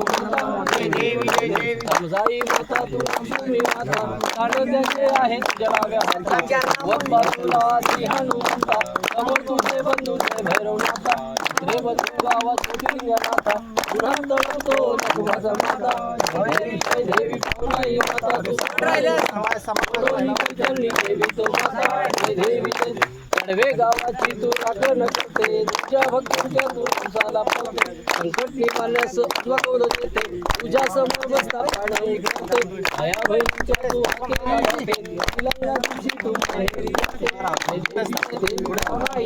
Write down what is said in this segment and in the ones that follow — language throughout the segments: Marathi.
देवी तो माता जय देवी जय देवी समजाई माता तू लक्ष्मी माता ताडोद्याचे आहे. तुझ्या डाव्या हातात वर बाजूला ती हनुमंता समोर तुझे बंधू जय भैरवनाथा रे बंधू गावात तुझी नाथा पुन्हा तळतो लखमाचा माता जय देवी जय देवी पावनाई माता तू सोडून जन्मी देवी तो माता जय देवी कडवे गावाची तू राखण करते, तुझ्या भक्तांच्या तू तुझाला पावते. संकट निवारण्यास कौल देते? तुझ्या समोर बसता पाणी घालते. आया बहिणीच्या तू जाते तिला तुझी तू माहेरी जाते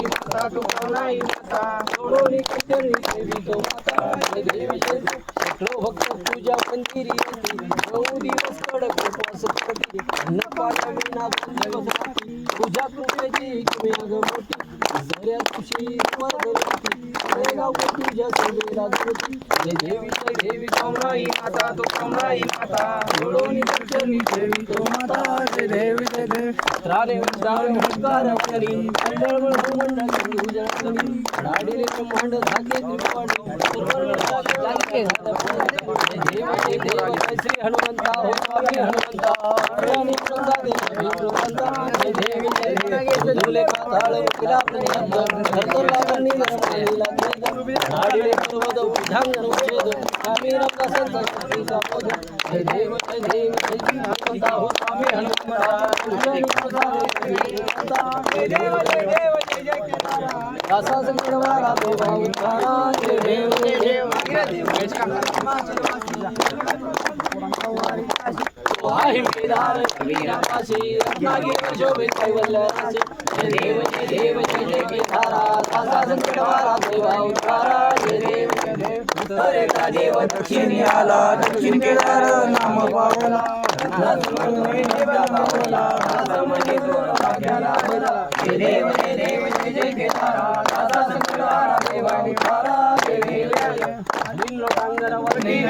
माता तू माता. देवी तो माता. करते कृपेची किमया ग मोठी जऱ्या तुझी स्वर्ग लोकी अरे गाव तुझ्या सेवेला जोती जय देवी जय देवी पावनाई माता तो पावनाई माता सोडोनी कचरणी देवी तो माता जय देवी जय देवी त्राणे उद्धार हुंकार करी अंडळ भूमंड करी उजळ करी नाडीले ब्रह्मांड धागे त्रिपाणी सुरवर्ण जागे जय देव जय देव जय श्री हनुमंता हो स्वामी हनुमंता आणि वृंदा देवी నాడులే కాదాళ విలాపనియమ్మ చంద్రులాగని నాడులే కనువద ఉధాంగను చేదు సమీరం దసంత సతి సపోజ జయ దేవ జయ దేవ జయ హనుమంత హో స్వామి హనుమంత జయ హనుమంత జయ దేవ జయ దేవ జయ జయ కేదార దాసా సంగడవా రాధో భావ ఉద్ధారా జయ దేవ జయ దేవ అగ్ర దేవ జయ కమల సమాజ నమస్కారం केदार कबीरापाशी रत्नागिरी शोभे कैवल्यासी जय देव जय देव जय जय केदारा दासा संकटवारा देवा उद्धारा. जय देव जय देव. उत्तरेचा देव दक्षिणी आला दक्षिण केदार नाम पावला. रत्नागिरी देवा पावला दासमणी जोर भाग्याला आला. जय देव जय देव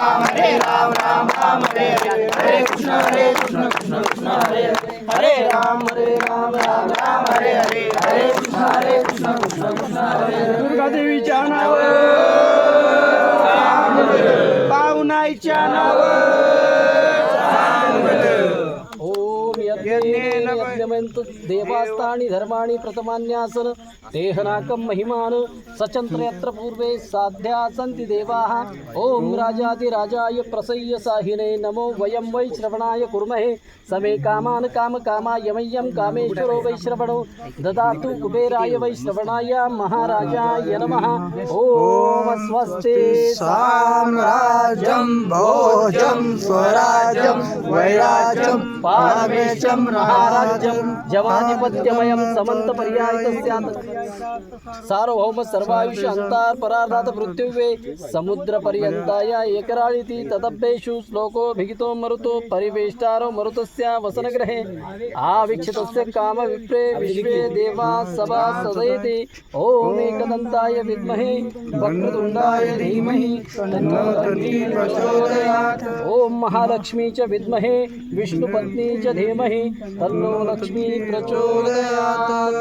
राम हरे राम राम राम हरे हरे हरे कृष्ण हरे कृष्ण कृष्ण कृष्ण हरे हरे हरे राम हरे राम राम राम हरे हरे हरे कृष्ण हरे कृष्ण कृष्ण कृष्ण हरे हरे. दुर्गा देवीच्या नाव. पावनाईच्या नाव. ओम यज्ञेन यज्ञमंत देवास्तानि धर्माणि प्रथमान्यासन, देहनाकं महिमान, सचन्त्र यत्र पूर्वे साध्या सन्ति देवाः। ॐ राजाधिराजाय प्रसय्य साहिने, नमो वयं वै श्रवणाय कुर्महे। समे कामान् कामकामाय मह्यं कामेश्वरो वै श्रवणो। ददातु कुबेराय वै श्रवणाय महाराजाय नमः। ॐ स्वस्ति साम्राज्यं, भोजं, स्वराज्यं, वैराज्यं पारमेशं महाराज्यं जवाधिपत्यमयं समन्तपर्यायितस्यात्। सार्वभौम सर्वायुष श्लोको भिगितो मरुतो परिवेष्टारो मरुतस्य वसनग्रहे आवीक्षितस्य विश्वे देवा सभा विद्महे धीमहि। महालक्ष्मी च विद्महे, विष्णुपत्नी च धीमहि। तन्नो लक्ष्मी प्रचोदयात्।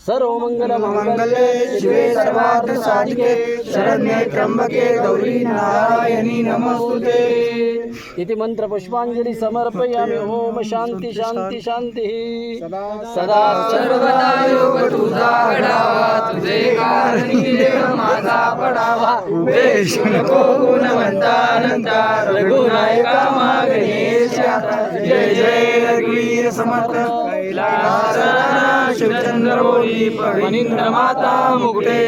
सर्व मंगल मंगले शिवे सर्वार्थ साधिके शरण्ये त्र्यंबके गौरी नारायणी नमोस्तुते। इति मंत्र पुष्पांजली समर्पयामि। ओम शांती शांती शांती सदा सर्वदा योग तुझा घडावा तुझे माझा पडावा वेश नको गुणवंता अनंता रघुनायका मागणेशा जय जय रघुवीर समर्थ शिवचंद्र बोली पवित्र माता मुकुटे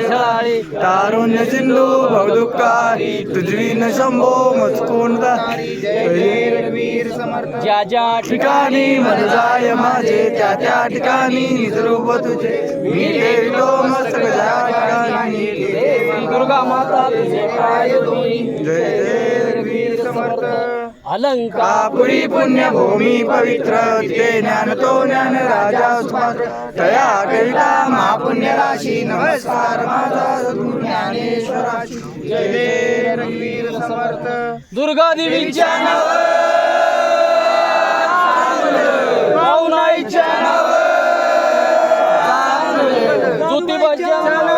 तारुण्य सिंधू भवदुःखारी। तुझवी न शंभो मचकोणता जय जय समर्थ। ज्या ज्या ठिकाणी मन जाय माझे त्या त्या ठिकाणी निजरूप तुझे। मी ठेवितो मस्तक ज्या ठिकाणी ठिकाणी दुर्गा माता तुझे पाय जय जय रघुवीर समर्थ। अलंकार. कापुरी पुण्यभूमी पवित्र ते ज्ञान तो ज्ञान राजा तया कविता महापुण्य राशी नमस्कार माझा सद्गुरु ज्ञानेश्वराशी. जय जय रघुवीर समर्थ. दुर्गा देवीच्या नाव पाहुणाईच्या नाव ज्योतिबाच्या नाव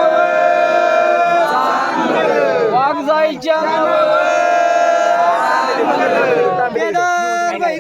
वाघजाईच्या नाव